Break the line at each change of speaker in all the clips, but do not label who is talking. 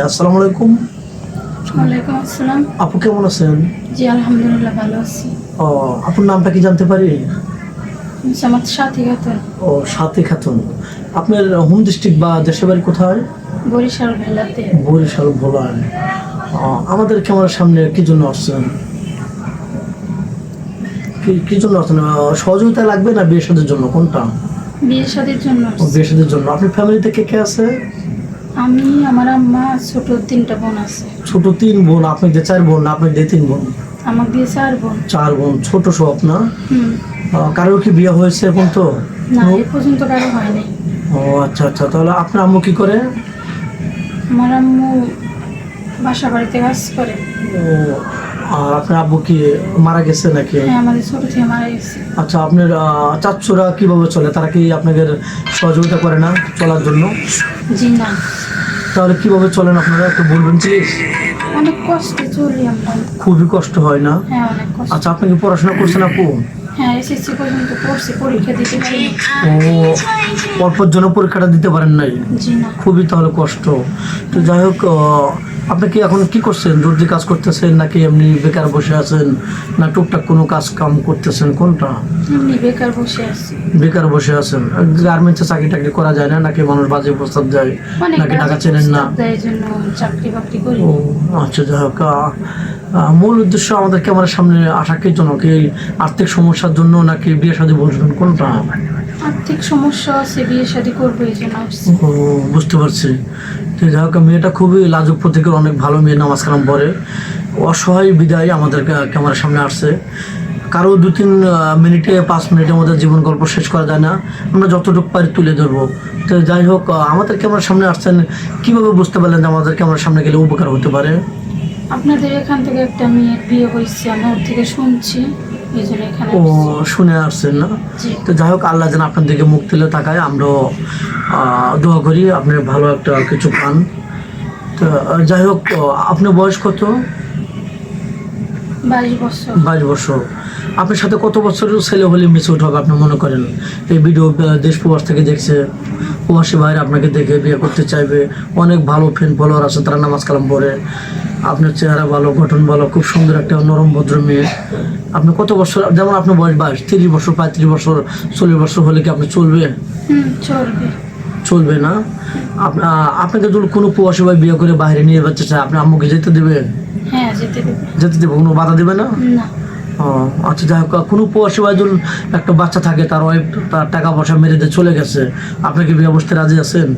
আসসালামু আলাইকুম।
ওয়ালাইকুম আসসালাম।
আপু কেমন আছেন?
জি আলহামদুলিল্লাহ ভালো আছি।
ও আপুর নামটা কি জানতে পারি?
আমার সাথী খাতুন।
ও সাথী খাতুন। আপনার হোম ডিস্ট্রিক্ট বা দেশের বাড়ি কোথায়?
বরিশাল ভেলাতে।
বরিশাল ভোলায় আমাদের ক্যামেরার সামনে কি জন্য আসছেন? কি- জন্য আসছেন? সহযোগিতা লাগবে না বিয়ে সাদের জন্য? কোনটা?
বিয়ে শাদির জন্য
ও,
আসছি।
বিয়ে সাদের জন্য। আপনার ফ্যামিলিতে কে কে আছে?
আমি আমার আম্মা ছোট তিনটা বোন আছে।
ছোট তিন বোন আপনি যে চার বোন আপনি যে তিন বোন?
আমার দিয়ে চার বোন।
চার বোন ছোট সব না? কারোর কি বিয়ে হয়েছে এখন তো?
না এ পর্যন্ত কারও হয়নি।
ও আচ্ছা আচ্ছা তাহলে আপনার আম্মু কি করে?
আমার আম্মু বাসা বাড়িতে কাজ করে।
ও আর আপনার আব্বু কি মারা গেছে নাকি?
হ্যাঁ
আচ্ছা আপনার চাচ্চুরা কীভাবে চলে? তারা কি আপনাদের সহযোগিতা করে না চলার জন্য? তাহলে কীভাবে চলেন আপনারা? একটু বলবেন প্লিজ
অনেক কষ্টে চলি আমরা।
খুবই কষ্ট হয় না?
হ্যাঁ
আচ্ছা আপনি কি পড়াশোনা করছেন আপু?
হ্যাঁ এসএসসি পরীক্ষা দিতে
ও অল্পর জন্য পরীক্ষাটা দিতে পারেন নাই? খুবই তাহলে কষ্ট। তো যাই হোক আপনি কি এখন কি করছেন? রোজি কাজ করতেছেন নাকি এমনি বেকার বসে আছেন? না টুকটাক কোনো কাজ কাম করতেছেন? কোনটা?
বেকার বসে আছি।
বেকার বসে আছেন। গার্মেন্টসে চাকরি টাকরি করা যায় না? নাকি মানুষ বাজে প্রস্তাব যায় নাকি টাকা চেনেন না?
দেয়
ও আচ্ছা যাই হোক মূল উদ্দেশ্য আমাদের ক্যামেরার সামনে আসা কি জন্য? কি এই আর্থিক সমস্যার জন্য নাকি বিয়ে শাদী বলছেন? কোনটা?
আর্থিক সমস্যা আছে বিয়ে শাদী করব এই জন্য
বুঝতে পারছি। যাই হোক মেয়েটা খুবই লাজুক, প্রতিকার, অনেক ভালো মেয়ে নামাজ কালাম পড়ে। অসহায় বিদায় আমাদের ক্যামেরার সামনে আসছে। কারও দু তিন মিনিটে, পাঁচ মিনিটের মধ্যে জীবন গল্প শেষ করা যায় না। আমরা যতটুকু পারি তুলে ধরবো। তো যাই হোক আমাদের ক্যামেরার সামনে আসছেন, কীভাবে বুঝতে পারলেন যে আমাদের ক্যামেরার সামনে গেলে উপকার হতে পারে?
আপনাদের এখান থেকে একটা মেয়ের বিয়ে হয়েছে আমি ওর থেকে শুনছি।
ও শুনে আসছেন না? তো যাই হোক আল্লাহ যেন আপনার দিকে মুখ তুলে তাকায়। আমরাও দোয়া করি আপনি ভালো একটা কিছু পান। তো যাই হোক আপনার বয়স কত?
বাইশ বছর।
বাইশ বছর। আপনার সাথে কত বছরের ছেলে হলে মিস আউট হবে আপনি মনে করেন? এই ভিডিও দেশ প্রবাস থেকে দেখছে প্রবাসী ভাইরা আপনাকে দেখে বিয়ে করতে চাইবে। অনেক ভালো ফ্রেন্ড ফলোয়ার আছে তারা নামাজ কালাম পড়ে। আপনার চেহারা ভালো গঠন ভালো খুব সুন্দর একটা নরম ভদ্র মেয়ে। আপনি কত বছর যেমন আপনার বয়স বাইশ তিরিশ বছর পঁয়ত্রিশ বছর চল্লিশ বছর হলে কি আপনি চলবে?
চলবে।
চলবে না? আহ, আপনাকে যদি কোনো প্রবাসী ভাই বিয়ে করে বাইরে নিয়ে যাচ্ছে চায় আপনি আম্মুকে যেতে দেবে?
হ্যাঁ যেতে দেবে।
কোনো বাধা দেবে না?
না।
ও আচ্ছা যাই হোক কোনো ভাই যদি একটা বাচ্চা থাকে তার ওয়াইফ তার টাকা পয়সা মেরে দিয়ে চলে গেছে আপনি কি বিয়ে বসতে রাজি আছেন?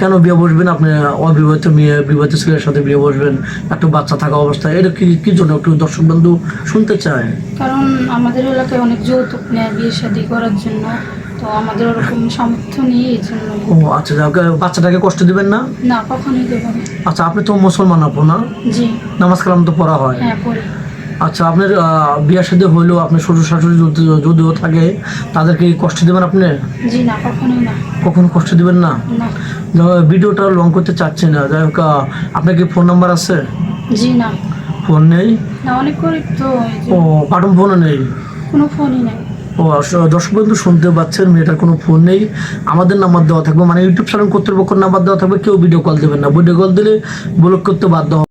কেন বিয়ে বসবেন? আপনি অবিবাহিত মেয়ে বিবাহিত ছেলের সাথে বিয়ে বসবেন একটা বাচ্চা থাকা অবস্থায় এটা কি কি জন্য একটু দর্শক বন্ধু শুনতে চায়?
কারণ আমাদের এলাকায় অনেক যৌতুক নেয় বিয়ে শাদী করার জন্য তো আমাদের ওরকম সামর্থ্য নেই এই জন্য।
ও আচ্ছা যাই বাচ্চাটাকে কষ্ট দিবেন না?
না কখনোই দেবো না।
আচ্ছা আপনি তো মুসলমান আপু না?
জি।
নামাজ কালাম তো পড়া হয়।
হ্যাঁ পড়ি।
আচ্ছা আপনার বিয়ার সাথে হইলেও আপনার শ্বশুর শাশুড়ি যদি- যদিও থাকে তাদেরকে কষ্ট দেবেন আপনি?
জি না কখনোই না।
কখনো কষ্ট দেবেন না? ভিডিওটা লং করতে চাচ্ছি না। যাই হোক আপনার কি ফোন নাম্বার আছে?
জি না।
ফোন নেই?
না অনেক গরিব তো
ও বাটন ফোনও নেই?
কোনো ফোনই নেই।
ও দর্শক বন্ধু শুনতে পাচ্ছেন মেয়েটার কোনো ফোন নেই। আমাদের নাম্বার দেওয়া থাকবে মানে ইউটিউব চ্যানেল কর্তৃপক্ষের নাম্বার দেওয়া থাকবে কেউ ভিডিও কল দেবেন না। ভিডিও কল দিলে ব্লক করতে বাধ্য